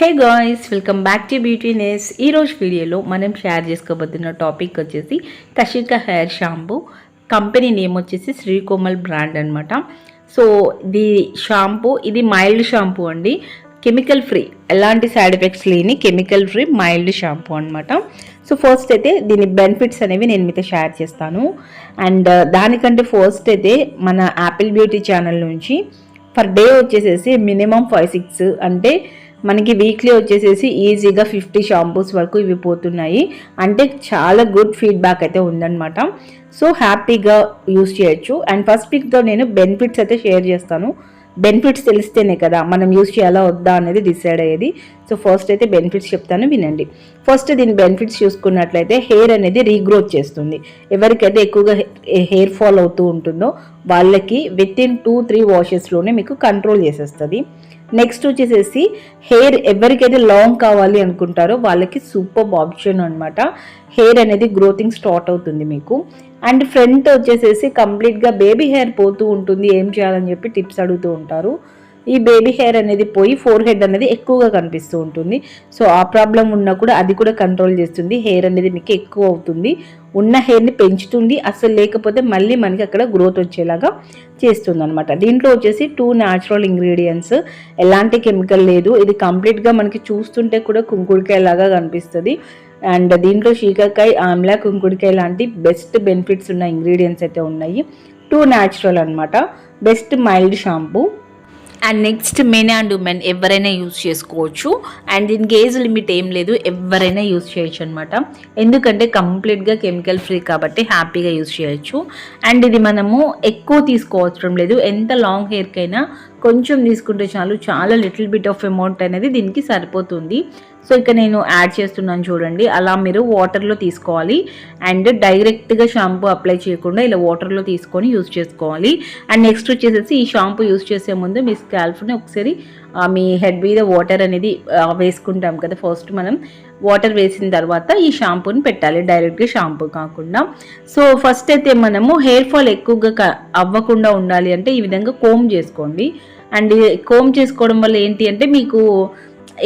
Hey guys welcome back to Beautiness ఈరోజు వీడియోలో మనం షేర్ చేసుకోబోతున్న టాపిక్ వచ్చేసి Kashika hair shampoo company name వచ్చేసి శ్రీకోమల్ బ్రాండ్ అనమాట సో ఇది షాంపూ ఇది మైల్డ్ షాంపూ అండి. కెమికల్ ఫ్రీ ఎలాంటి సైడ్ ఎఫెక్ట్స్ లేని కెమికల్ ఫ్రీ మైల్డ్ షాంపూ అనమాట సో ఫస్ట్ అయితే దీని బెనిఫిట్స్ అనేవి నేను మీతో షేర్ చేస్తాను. అండ్ uh, దానికంటే ఫస్ట్ అయితే మన యాపిల్ బ్యూటీ ఛానల్ నుంచి పర్ డే వచ్చేసేసి మినిమం ఫైవ్ సిక్స్ అంటే మనకి వీక్లీ వచ్చేసేసి ఈజీగా ఫిఫ్టీ షాంపూస్ వరకు ఇవి పోతున్నాయి. అంటే చాలా గుడ్ ఫీడ్బ్యాక్ అయితే ఉందన్నమాట. సో హ్యాపీగా యూస్ చేయొచ్చు. అండ్ ఫస్ట్ పిక్తో నేను బెనిఫిట్స్ అయితే షేర్ చేస్తాను. బెనిఫిట్స్ తెలిస్తేనే కదా మనం యూస్ చేయాలా వద్దా అనేది డిసైడ్ అయ్యేది. సో ఫస్ట్ అయితే బెనిఫిట్స్ చెప్తాను వినండి. ఫస్ట్ దీని బెనిఫిట్స్ చూసుకున్నట్లయితే హెయిర్ అనేది రీగ్రోత్ చేస్తుంది. ఎవరికైతే ఎక్కువగా హెయిర్ ఫాల్ అవుతూ ఉంటుందో వాళ్ళకి విత్ ఇన్ టూ త్రీ వాషెస్లోనే మీకు కంట్రోల్ చేసేస్తుంది. నెక్స్ట్ వచ్చేసేసి హెయిర్ ఎవరికైతే లాంగ్ కావాలి అనుకుంటారో వాళ్ళకి సూపర్ ఆప్షన్ అనమాట హెయిర్ అనేది గ్రోతింగ్ స్టార్ట్ అవుతుంది మీకు. అండ్ ఫ్రంట్ వచ్చేసేసి కంప్లీట్గా బేబీ హెయిర్ పోతూ ఉంటుంది. ఏం చేయాలని చెప్పి టిప్స్ అడుగుతూ ఉంటారు. ఈ బేబీ హెయిర్ అనేది పోయి ఫోర్ హెడ్ అనేది ఎక్కువగా కనిపిస్తూ ఉంటుంది. సో ఆ ప్రాబ్లం ఉన్నా కూడా అది కూడా కంట్రోల్ చేస్తుంది. హెయిర్ అనేది మీకు ఎక్కువ అవుతుంది. ఉన్న హెయిర్ని పెంచుతుంది. అసలు లేకపోతే మళ్ళీ మనకి అక్కడ గ్రోత్ వచ్చేలాగా చేస్తుంది అనమాట దీంట్లో వచ్చేసి టూ న్యాచురల్ ఇంగ్రీడియంట్స్. ఎలాంటి కెమికల్ లేదు. ఇది కంప్లీట్గా మనకి చూస్తుంటే కూడా కుంకుడికాయలాగా కనిపిస్తుంది. అండ్ దీంట్లో శీకాకాయ ఆమ్లా కుంకుడికాయ లాంటి బెస్ట్ బెనిఫిట్స్ ఉన్న ఇంగ్రీడియంట్స్ అయితే ఉన్నాయి. టూ న్యాచురల్ అనమాట best mild shampoo and next men and women ఎవరైనా యూజ్ చేసుకోవచ్చు. అండ్ దీనికి ఏజ్ లిమిట్ ఏం లేదు ఎవరైనా యూజ్ చేయొచ్చు అనమాట ఎందుకంటే కంప్లీట్గా కెమికల్ ఫ్రీ కాబట్టి హ్యాపీగా యూజ్ చేయొచ్చు. అండ్ ఇది మనము ఎక్కువ తీసుకోవసరం లేదు. ఎంత లాంగ్ హెయిర్కైనా కొంచెం తీసుకుంటే చాలు. చాలా లిటిల్ బిట్ ఆఫ్ అమౌంట్ అనేది దీనికి సరిపోతుంది. సో ఇక నేను యాడ్ చేస్తున్నాను చూడండి. అలా మీరు వాటర్లో తీసుకోవాలి. అండ్ డైరెక్ట్గా షాంపూ అప్లై చేయకుండా ఇలా వాటర్లో తీసుకొని యూస్ చేసుకోవాలి. అండ్ నెక్స్ట్ వచ్చేసేసి ఈ షాంపూ యూస్ చేసే ముందు మీ స్కాల్ఫ్ని ఒకసారి మీ హెడ్ మీద వాటర్ అనేది వేసుకుంటాం కదా ఫస్ట్ మనం. వాటర్ వేసిన తర్వాత ఈ షాంపూని పెట్టాలి. డైరెక్ట్గా షాంపూ కాకుండా. సో ఫస్ట్ అయితే మనము హెయిర్ ఫాల్ ఎక్కువగా అవ్వకుండా ఉండాలి అంటే ఈ విధంగా కోమ్ చేసుకోండి. అండ్ కోమ్ చేసుకోవడం వల్ల ఏంటి అంటే మీకు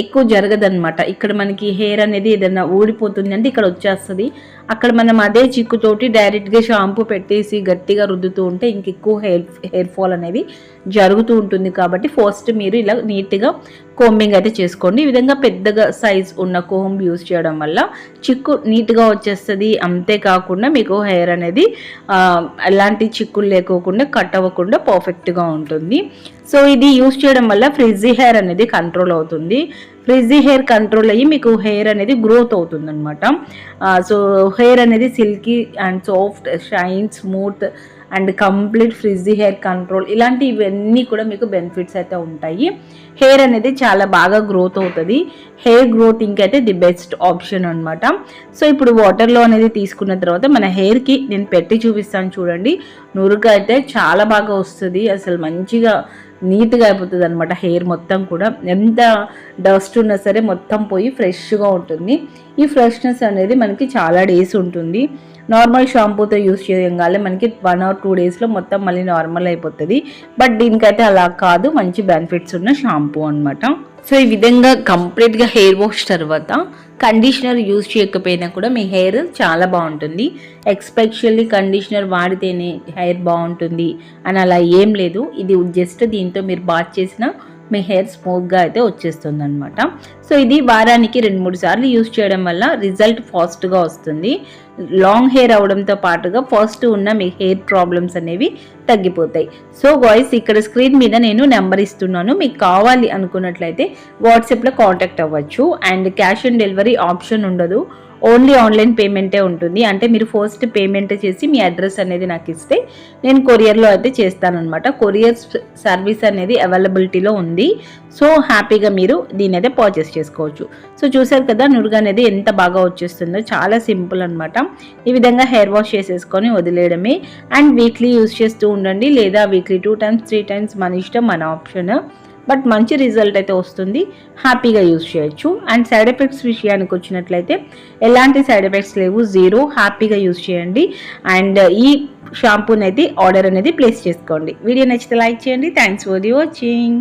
ఎక్కువ జరగదనమాట ఇక్కడ మనకి హెయిర్ అనేది ఏదైనా ఊడిపోతుంది అంటే ఇక్కడ వచ్చేస్తుంది. అక్కడ మనం అదే చిక్కుతోటి డైరెక్ట్గా షాంపూ పెట్టేసి గట్టిగా రుద్దుతూ ఉంటే ఇంక ఎక్కువ హెయిర్ హెయిర్ ఫాల్ అనేది జరుగుతూ ఉంటుంది. కాబట్టి ఫస్ట్ మీరు ఇలా నీట్గా కోంబింగ్ అయితే చేసుకోండి. ఈ విధంగా పెద్దగా సైజ్ ఉన్న కోంబ్ యూస్ చేయడం వల్ల చిక్కు నీట్గా వచ్చేస్తుంది. అంతేకాకుండా మీకు హెయిర్ అనేది ఎలాంటి చిక్కులు లేకోకుండా కట్ అవ్వకుండా పర్ఫెక్ట్గా ఉంటుంది. సో ఇది యూస్ చేయడం వల్ల ఫ్రిజ్జీ హెయిర్ అనేది కంట్రోల్ అవుతుంది. ఫ్రిజ్జీ హెయిర్ కంట్రోల్ అయ్యి మీకు హెయిర్ అనేది గ్రోత్ అవుతుంది అనమాట సో హెయిర్ అనేది silky and soft shine smooth and complete frizzy hair control ఇలాంటి ఇవన్నీ కూడా మీకు బెనిఫిట్స్ అయితే ఉంటాయి. హెయిర్ అనేది చాలా బాగా గ్రోత్ అవుతుంది. హెయిర్ గ్రోత్ అయితే ది బెస్ట్ ఆప్షన్ అనమాట సో ఇప్పుడు వాటర్లో అనేది తీసుకున్న తర్వాత మన హెయిర్కి నేను పెట్టి చూపిస్తాను చూడండి. నురుగు అయితే చాలా బాగా వస్తుంది. అసలు మంచిగా నీట్గా అయిపోతుంది అనమాట హెయిర్ మొత్తం కూడా. ఎంత డస్ట్ ఉన్నా సరే మొత్తం పోయి ఫ్రెష్గా ఉంటుంది. ఈ ఫ్రెష్నెస్ అనేది మనకి చాలా డేస్ ఉంటుంది. నార్మల్ షాంపూతో యూస్ చేయగానే మనకి వన్ ఆర్ టూ డేస్లో మొత్తం మళ్ళీ నార్మల్ అయిపోతుంది. బట్ దీనికైతే అలా కాదు. మంచి బెనిఫిట్స్ ఉన్న షాంపూ అనమాట సో ఈ విధంగా కంప్లీట్గా హెయిర్ వాష్ తర్వాత కండిషనర్ యూజ్ చేయకపోయినా కూడా మీ హెయిర్ చాలా బాగుంటుంది. ఎక్స్పెషల్లీ కండిషనర్ వాడితేనే హెయిర్ బాగుంటుంది. అని అలా ఏం లేదు. ఇది జస్ట్ దీంతో మీరు బాత్ చేసిన మీ హెయిర్ స్మూత్గా అయితే వచ్చేస్తుంది అనమాట సో ఇది వారానికి రెండు మూడు సార్లు యూస్ చేయడం వల్ల రిజల్ట్ ఫాస్ట్గా వస్తుంది. లాంగ్ హెయిర్ అవడంతో పాటుగా ఫస్ట్ ఉన్న మీ హెయిర్ ప్రాబ్లమ్స్ అనేవి తగ్గిపోతాయి. సో వాయిస్ ఇక్కడ స్క్రీన్ మీద నేను నెంబర్ ఇస్తున్నాను. మీకు కావాలి అనుకున్నట్లయితే వాట్సాప్లో కాంటాక్ట్ అవ్వచ్చు. And cash on delivery option ఉండదు. ఓన్లీ ఆన్లైన్ పేమెంటే ఉంటుంది. అంటే మీరు ఫస్ట్ పేమెంట్ చేసి మీ అడ్రస్ అనేది నాకు ఇస్తే నేను కొరియర్లో అయితే చేస్తానమాట కొరియర్ సర్వీస్ అనేది అవైలబిలిటీలో ఉంది. సో హ్యాపీగా మీరు దీని అయితే పర్చేస్ చేసుకోవచ్చు. సో చూసారు కదా నురుగు అనేది ఎంత బాగా వచ్చేస్తుందో. చాలా సింపుల్ అనమాట ఈ విధంగా హెయిర్ వాష్ చేసేసుకొని వదిలేయడమే. అండ్ వీక్లీ యూస్ చేస్తూ ఉండండి. లేదా weekly two times three times మన ఇష్టం మన ఆప్షన్ బట్ మంచి రిజల్ట్ అయితే వస్తుంది. హ్యాపీగా యూజ్ చేయొచ్చు. అండ్ సైడ్ ఎఫెక్ట్స్ విషయానికి వచ్చినట్లయితే ఎలాంటి సైడ్ ఎఫెక్ట్స్ లేవు. జీరో హ్యాపీగా యూజ్ చేయండి. అండ్ ఈ షాంపూని అయితే ఆర్డర్ అనేది ప్లేస్ చేసుకోండి. వీడియో నచ్చితే లైక్ చేయండి. Thanks for the watching.